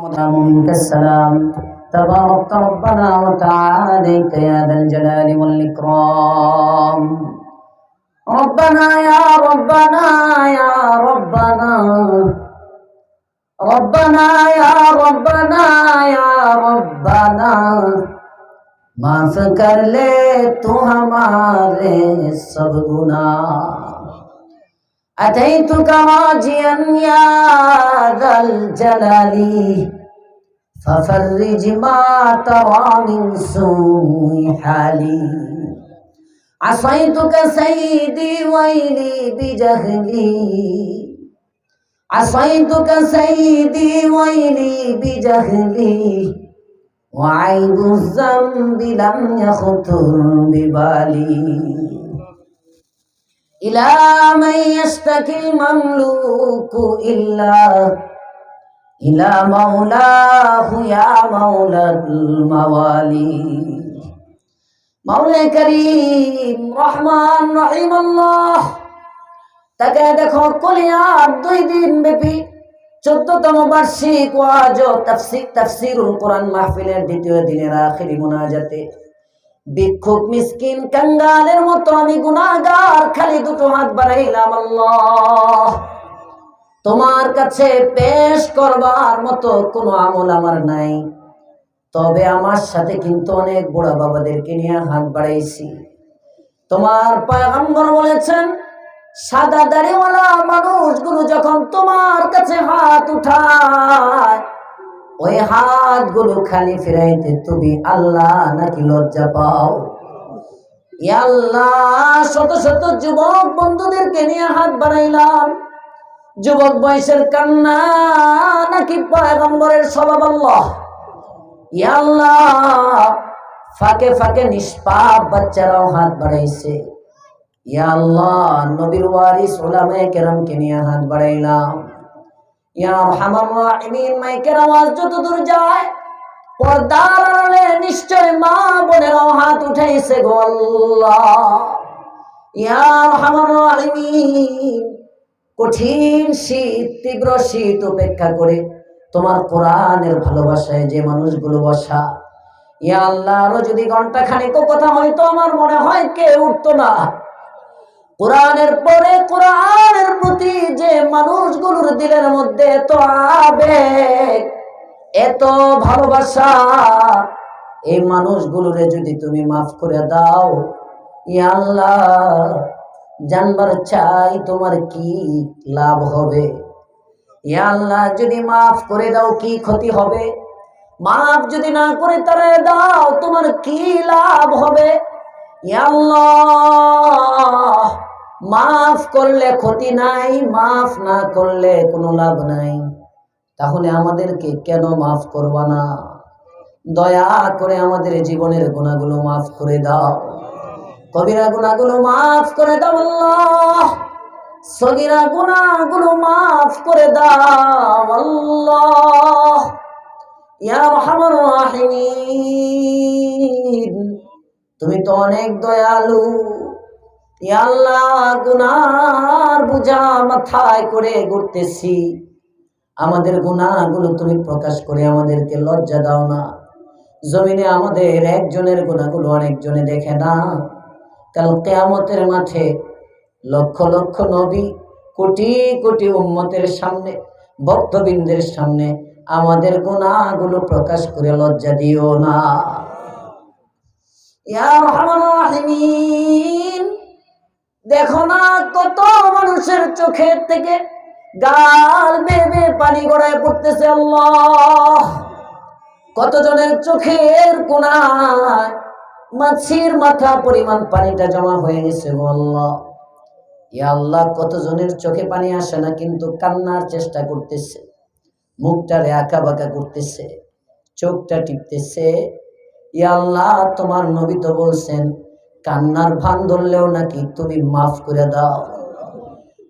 ومنك السلام تبارك ربنا وتعاليت يا ذا الجلال والإكرام ربنا يا ربنا يا ربنا ربنا يا ربنا يا ربنا माफ कर ले तू हमारे सब गुनाह أتيتك راجيا يا ذا الجلال ففرج ما ترى من سوء حالي. عصيتك سيدي ويلي بجهلي. عصيتك سيدي ويلي بجهلي. وعيب الذنب لم يخطر ببالي. إلى من يشتكي المملوك إلا إلى مولاه يا مولى الموالي মৌলে করিম রহমান রহিম আল্লাহ তাকে দেখো কলিয়ার দুই দিন ব্যাপী চোদ্দতম বার্ষিক ওয়াজ ও তাফসির তাফসিরুল কোরআন মাহফিলের দ্বিতীয় দিনের আখিরি মুনাজাতে ভিক্ষুক মিসকিন কাঙ্গালের মতো আমি গুনাহগার, খালি দুটো হাত বাড়াইলাম আল্লাহ। তোমার কাছে পেশ করবার মতো কোনো আমল আমার নাই। তবে আমার সাথে কিন্তু অনেক বুড়া বাবাদেরকে নিয়ে হাত বাড়াইছি। তোমার পয়গম্বর বলেছেন, সাদা দাড়িওয়ালা মানুষগুলো যখন তোমার কাছে হাত উঠায়, ওই হাতগুলো খালি ফিরাইতে তুমি আল্লাহ নাকি লজ্জা পাও? আল্লাহ, শত শত যুবক বন্ধুদেরকে নিয়ে হাত বানাইলাম যুবক বয়সের কান্না নাকি পয়গম্বরের স্বভাব আল্লাহ? আল্লাহ, ফাঁকে ফাঁকে নিষ্পাপ বাচ্চারাও হাত বাড়াইছে। আল্লাহ, নবীর ওয়ারিস ওলামায়ে কেরামকে নিয়ে হাত বাড়াইলাম। ইয়া রাহিমিন, মাইকের আওয়াজ যত দূর যায় পর্দার নিশ্চয় মা বোনেরাও হাত উঠাইছে গো আল্লাহ। ইয়া আরহামার কঠিন শীত, তীব্র শীত উপেক্ষা করে তোমার কোরআনের ভালোবাসায় যে মানুষগুলো বসা। ইয়া আল্লাহ, আরও যদি ঘণ্টা খানিক কথা হয়তো আমার মনে হয় কে উঠতো না। কোরআনের পরে কোরআনের প্রতি যে মানুষগুলোর দিলের মধ্যে এত আবেগ এত ভালোবাসা। এই মানুষগুলোরে যদি তুমি মাফ করে দাও আল্লাহ, জানবার চাই তোমার কি লাভ হবে। ইয়া আল্লাহ, যদি মাফ করে দাও, কি ক্ষতি হবে? মাফ যদি না করে তারা দাও, তোমার কি লাভ হবে? মাফ করলে ক্ষতি নাই, মাফ না করলে কোনো লাভ নাই। তাহলে আমাদেরকে কেন মাফ করবা না? দয়া করে আমাদের জীবনের গুণাগুলো মাফ করে দাও। কবিরা গুণাগুলো মাফ করে দাও আল্লাহ। সগিরা গুণাগুলো মাফ করে দাও আল্লাহ। ইয়া রহমান রাহিমিন। তুমি তো অনেক দয়ালু। আল্লাহ, গুনার বুঝা মাথায় করে ঘুরতেছি আমাদের গুনাহগুলো তুমি প্রকাশ করে আমাদেরকে লজ্জা দাও না। জমিনে আমাদের একজনের গুণাগুলো অনেকজনে দেখে না। কাল কেয়ামতের মাঠে লক্ষ লক্ষ নবী, কোটি কোটি উম্মতের সামনে, ভক্তবৃন্দের সামনে আমাদের গুণাগুলো প্রকাশ করে লজ্জা দিও না। দেখো না কত মানুষের চোখের থেকে গাল বেবে পানি গড়ায় পড়তেছে আল্লাহ। কতজনের চোখের কোনায় মাছির মাথা পরিমাণ পানিটা জমা হয়ে গেছে আল্লাহ। ইয়া আল্লাহ, কতজনের চোখে পানি আসে না কিন্তু কান্নার চেষ্টা করতেছে মুখটারে আঁকা বাঁকা করতেছে, চোখটা টিপতেছে। ইয়া আল্লাহ, তোমার নবী তো বলছেন, কান্নার ভান ধরলেও নাকি তুমি মাফ করে দাও।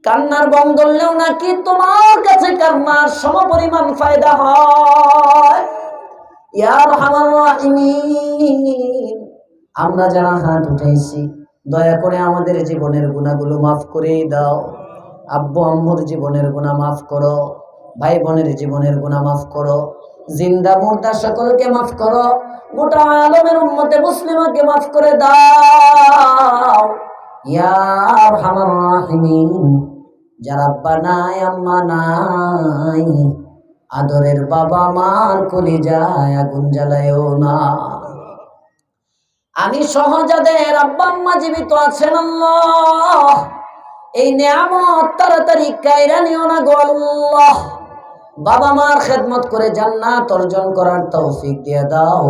কান্নার বন ধরলেও নাকি তোমার কাছে কান্নার সম পরিমাণ ফায়দা হয়? আমরা যারা হাত উঠাইছি, দয়া করে আমাদের জীবনের গুণাগুলো মাফ করে দাও। আব্বু আম্মুর জীবনের গুণা মাফ করো ভাই বোনের জীবনের গুণা মাফ করো, জিন্দা মুর্দা সকলকে মাফ করো, গোটা আলমের উম্মতে মুসলিমাকে মাফ করে দাও। ইয়া আরহামার যারা আদরের বাবা মার কলি যায় আগুন জ্বালায়ও না। আমি সহজাদের আব্বা আম্মা জীবিত আছেন আল্লাহ। এই নিয়ামত তাড়াতাড়ি কায়রা নিও না গো বাবা মার খেদমত করে জান্নাত অর্জন করার তৌফিক দিয়ে দাও।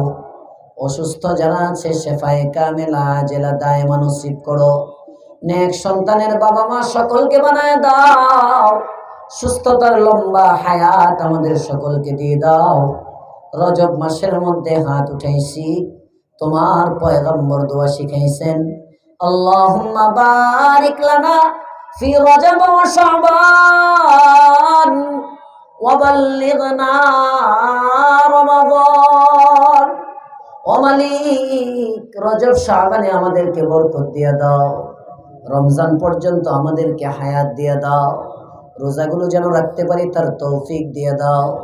অসুস্থ যারা আছে, শেফায়ে কামেলা, জেলা দায় মানসিক করো। নেক সন্তানের বাবা মা সকলকে বানায় দাও। সুস্থতার লম্বা হায়াত আমাদের সকলকে দিয়ে দাও। রজব মাসের মধ্যে হাত উঠাইছি, তোমার পয়গম্বর দোয়া শিখাইছেন। আল্লাহুম্মা বারিক লানা ফি রজব ওয়া শাবান, ওয়া বাল্লিগনা রমাদান। ও মালিক, রজব, শাবানে আমাদেরকে বরকত দিয়ে দাও। রমজান পর্যন্ত আমাদেরকে হায়াত দিয়ে দাও। রোজাগুলো যেন রাখতে পারি, তার তৌফিক দিয়ে দাও।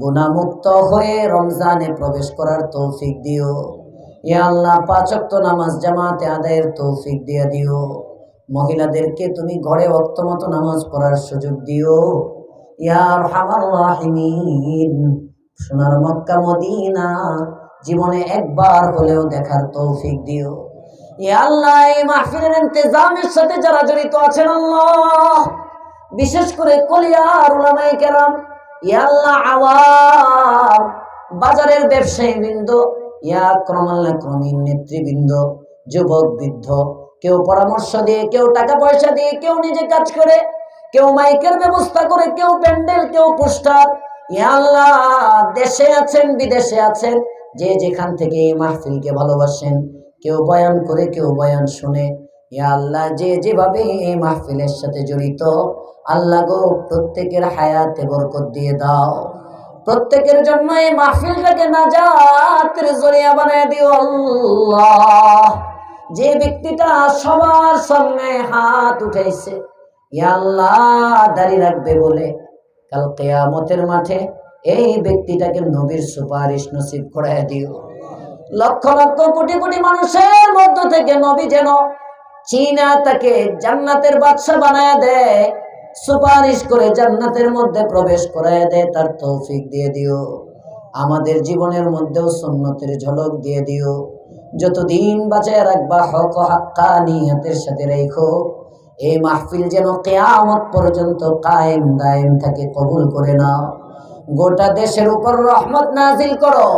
গুণামুক্ত হয়ে রমজানে প্রবেশ করার তৌফিক দিও। ইয়া আল্লাহ পাঁচক্ত নামাজ জামাতে আদায়ের তৌফিক দিয়ে দিও। মহিলাদেরকে তুমি ঘরে অক্ত মতো নামাজ পড়ার সুযোগ দিও। ইয়ার হামার রাহিমিন, সোনার মক্কা মদিনা, জীবনে একবার হলেও দেখার তৌফিক দিও। মাহফিলের সাথে যারা জড়িত আছেন আল্লাহ, বিশেষ করে কেরাম বাজারের নেতৃবৃন্দ, যুবক বৃদ্ধ, কেউ পরামর্শ দিয়ে, কেউ টাকা পয়সা দিয়ে, কেউ নিজে কাজ করে, কেউ মাইকের ব্যবস্থা করে, কেউ প্যান্ডেল, কেউ পোস্টার ইয়া আল্লাহ দেশে আছেন, বিদেশে আছেন, যে যেখান থেকে মাহফিলকে ভালোবাসেন কেউ বয়ান করে, কেউ বয়ান শুনে। ইয়া আল্লাহ, যে যেভাবে এই মাহফিলের সাথে জড়িত, আল্লাহ গো, প্রত্যেকের হায়াতে বরকত দিয়ে দাও। প্রত্যেকের জন্য এই মাহফিলটাকে নাজাতের জরিয়া বানায় দিও আল্লাহ। যে ব্যক্তিটা সবার সামনে হাত উঠাইছে, ইয়া আল্লাহ দাঁড়িয়ে রাখবে বলে, কাল কেয়ামতের মাঠে এই ব্যক্তিটাকে নবীর সুপারিশ নসিব করায় দিও। লক্ষ লক্ষ কোটি কোটি মানুষের মধ্য থেকে নবী যেন চীনা তাকে জান্নাতের বাদশা বানায় দেয়, সুপারিশ করে জান্নাতের মধ্যে প্রবেশ করায় দেয়, তার তৌফিক দিয়ে দিও। আমাদের জীবনের মধ্যেও সুন্নতের ঝলক দিয়ে দিও। যতদিন বাঁচায় রাখবা হক হাক্কা নিয়তের সাথে রেখো। এই মাহফিল যেন কেয়ামত পর্যন্ত কায়েম দায়েম থাকে, কবুল করে নাও। গোটা দেশের উপর রহমত নাজিল করো।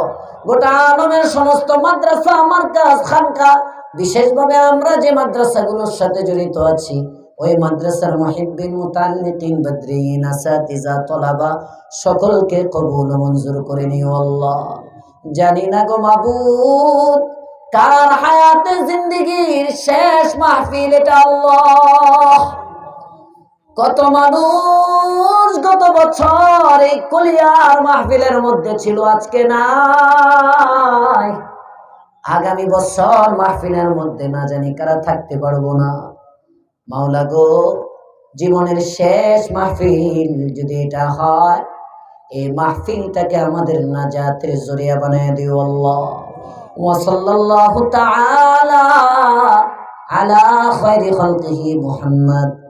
গোটা আলমের সমস্ত মাদ্রাসা, মার্কাজ, খানকা, বিশেষভাবে আমরা যে মাদ্রাসাগুলোর সাথে জড়িত আছি, ওই মাদ্রাসার মহিবিন মুতাল্লিকিন বদ্রিন আসাতিজা, তলাবা, সকলকে কবুল মঞ্জুর করে নিও আল্লাহ। জানি না গো মাবুদ, কার হায়াতে জিন্দিগির শেষ মাহফিল এটা আল্লাহ? কত মানুষ মানুষ গত বছর এই কলিয়ার মাহফিলের মধ্যে ছিল, আজকে নাই। আগামী বছর মাহফিলের মধ্যে না জানি কারা থাকতে পারব না। মাওলা গো, জীবনের শেষ মাহফিল যদি এটা হয়, এই মাহফিলটাকে আমাদের না নাজাতের জরিয়া বানিয়ে দিও আল্লাহ। ওয়াসাল্লাল্লাহু তাআলা আলা খায়রি খালকিহি মোহাম্মদ।